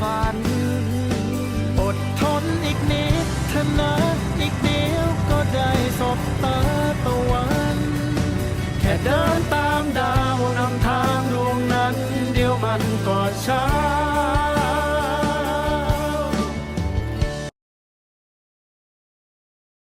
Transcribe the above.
ฝัน อดทนอีกนิดเถอะนะอีกเดียวก็ได้สบตาตะวัน แค่เดินตามดาวนำทางดวงนั้น เดียวมันก็ช้า